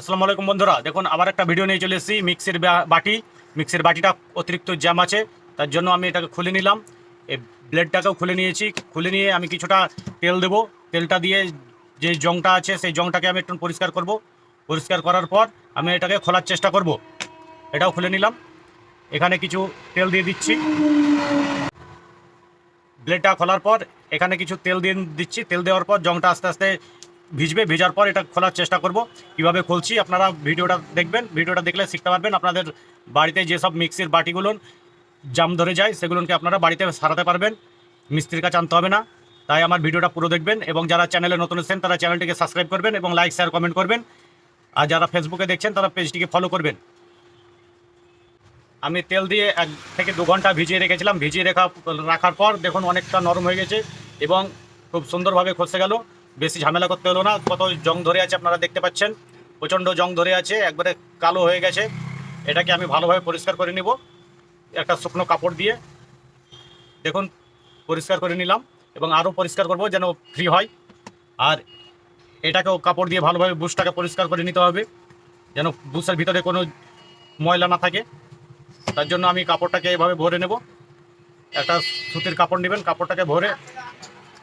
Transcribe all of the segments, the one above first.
আসসালামু আলাইকুম বন্ধুরা, দেখুন আবার একটা ভিডিও নিয়ে চলে এসেছি মিক্সির বাটি। মিক্সির বাটিটা অতিরিক্ত জ্যাম আছে, তার জন্য আমি এটাকে খুলে নিলাম। এই ব্লেডটাকেও খুলে নিয়েছি, খুলে নিয়ে আমি কিছুটা তেল দেবো। তেলটা দিয়ে যে জংটা আছে, সেই জংটাকে আমি একটু পরিষ্কার করব। পরিষ্কার করার পর আমি এটাকে খোলার চেষ্টা করব। এটাও খুলে নিলাম। এখানে কিছু তেল দিয়ে দিচ্ছি। ব্লেডটা খোলার পর এখানে কিছু তেল দিয়ে দিচ্ছি। তেল দেওয়ার পর জংটা আস্তে আস্তে ভিজবে, ভেজার পর এটা খোলার চেষ্টা করব। কীভাবে খুলছি আপনারা ভিডিওটা দেখবেন, ভিডিওটা দেখলে শিখতে পারবেন আপনাদের বাড়িতে যেসব মিক্সির বাটিগুলো জাম ধরে যায়, সেগুলোকে আপনারা বাড়িতে সারাতে পারবেন, মিস্ত্রির কাছে আনতে হবে না। তাই আমার ভিডিওটা পুরো দেখবেন এবং যারা চ্যানেলে নতুন এসেছেন, তারা চ্যানেলটিকে সাবস্ক্রাইব করবেন এবং লাইক, শেয়ার, কমেন্ট করবেন। আর যারা ফেসবুকে দেখছেন, তারা পেজটিকে ফলো করবেন। আমি তেল দিয়ে এক থেকে দু ঘণ্টা ভিজিয়ে রেখেছিলাম। ভিজিয়ে রেখা রাখার পর দেখুন অনেকটা নরম হয়ে গেছে এবং খুব সুন্দরভাবে খসে গেল। বেশি ঝামেলা করতে হলো না। কত জং ধরে আছে আপনারা দেখতে পাচ্ছেন। প্রচণ্ড জং ধরে আছে, একবারে কালো হয়ে গেছে। এটাকে আমি ভালোভাবে পরিষ্কার করে নিব। একটা শুকনো কাপড় দিয়ে। দেখুন, পরিষ্কার করে নিলাম এবং আরও পরিষ্কার করব যেন ফ্রি হয়। আর এটাকেও কাপড় দিয়ে ভালোভাবে বুশটাকে পরিষ্কার করে নিতে হবে, যেন বুশের ভিতরে কোনো ময়লা না থাকে। তার জন্য আমি কাপড়টাকে এভাবে ভরে নেব। একটা সুতির কাপড় নেবেন, কাপড়টাকে ভরে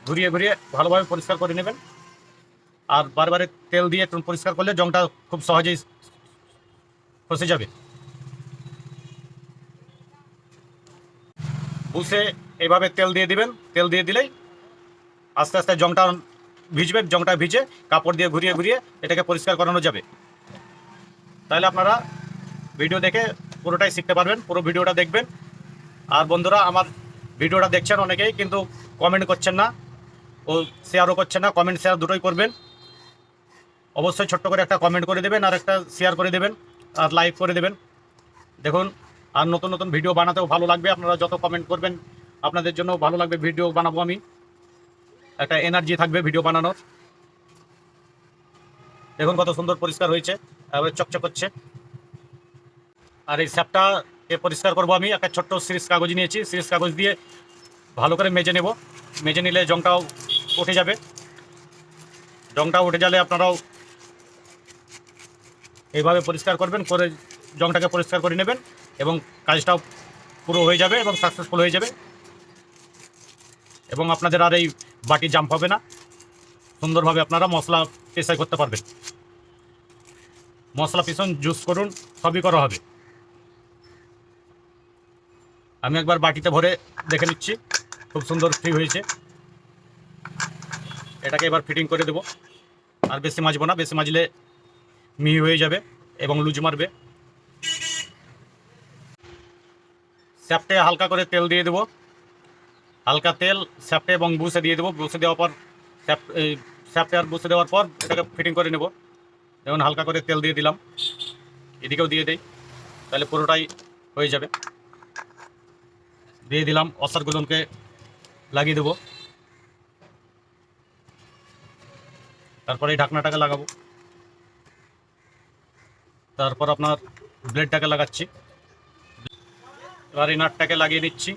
ঘুরিয়ে ঘুরিয়ে ভালোভাবে পরিষ্কার করে নেবেন। আর বারবারে তেল দিয়ে পরিষ্কার করলে জংটা খুব সহজেই খসে যাবে। বুসে এইভাবে তেল দিয়ে দিবেন। তেল দিয়ে দিলেই আস্তে আস্তে জংটা ভিজবে, জংটা ভিজে কাপড় দিয়ে ঘুরিয়ে ঘুরিয়ে এটাকে পরিষ্কার করানো যাবে। তাহলে আপনারা ভিডিও দেখে পুরোটাই শিখতে পারবেন, পুরো ভিডিওটা দেখবেন। আর বন্ধুরা, আমার ভিডিওটা দেখছেন অনেকেই, কিন্তু কমেন্ট করছেন না। ও শেয়ারও করছে না কমেন্ট শেয়ার দুটোই করবেন। অবশ্যই ছোট্ট করে একটা কমেন্ট করে দেবেন আর একটা শেয়ার করে দেবেন আর লাইক করে দেবেন। দেখুন, আর নতুন নতুন ভিডিও বানাতেও ভালো লাগবে, আপনারা যত কমেন্ট করবেন, আপনাদের জন্য ভালো লাগবে ভিডিও বানাবো আমি। একটা এনার্জি থাকবে ভিডিও বানানোর। দেখুন কত সুন্দর পরিষ্কার হয়েছে চকচক করছে। আর এই স্যাপটা পরিষ্কার করব আমি, একটা ছোট্ট সিরিজ কাগজ নিয়েছি, সিরিজ কাগজ দিয়ে ভালো করে মেজে নেব। মেজে নিলে জংটাও উঠে যাবে। জংটা উঠে গেলে আপনারাও এইভাবে পরিষ্কার করবেন, করে জংটাকে পরিষ্কার করে নেবেন এবং কাজটাও পুরো হয়ে যাবে এবং সাকসেসফুল হয়ে যাবে। এবং আপনাদের আর এই বাটি জাম্প হবে না। সুন্দরভাবে আপনারা মশলা পেশাই করতে পারবেন। মশলা পিছন জুস করুন, সবই করা হবে। আমি একবার বাটিতে ভরে দেখে নিচ্ছি। খুব সুন্দর ফ্রি হয়েছে। এটাকে এবার ফিটিং করে দেব। আর বেশি মাজবো না, বেশি মাজলে মিহি হয়ে যাবে এবং লুজ মারবে। স্যাপটে হালকা করে তেল দিয়ে দেবো। হালকা তেল স্যাপটে এবং বুসে দিয়ে দেবো। বুসে দেওয়ার পর স্যাপ স্যাপটে আর বুসে দেওয়ার পর এটাকে ফিটিং করে নেব। যেমন হালকা করে তেল দিয়ে দিলাম। এদিকেও দিয়ে দেই, তাহলে পুরোটাই হয়ে যাবে। দিয়ে দিলাম অসারগুলোকে লাগিয়ে দেবো। তারপরে এই ঢাকনাটাকে লাগাবো। তারপর আপনার ব্লেডটাকে লাগাচ্ছি। এবার এই নাটটাকে লাগিয়ে নিচ্ছি।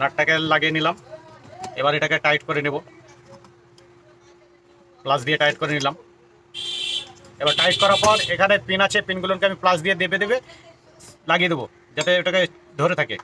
নাটটাকে লাগিয়ে নিলাম। এবার এটাকে টাইট করে নেব। প্লাস দিয়ে টাইট করে নিলাম। এবার টাইট করার পর এখানে পিন আছে, পিনগুলোকে আমি প্লাস দিয়ে দেবে দেবে লাগিয়ে দেবো, যাতে ওটাকে ধরে থাকে।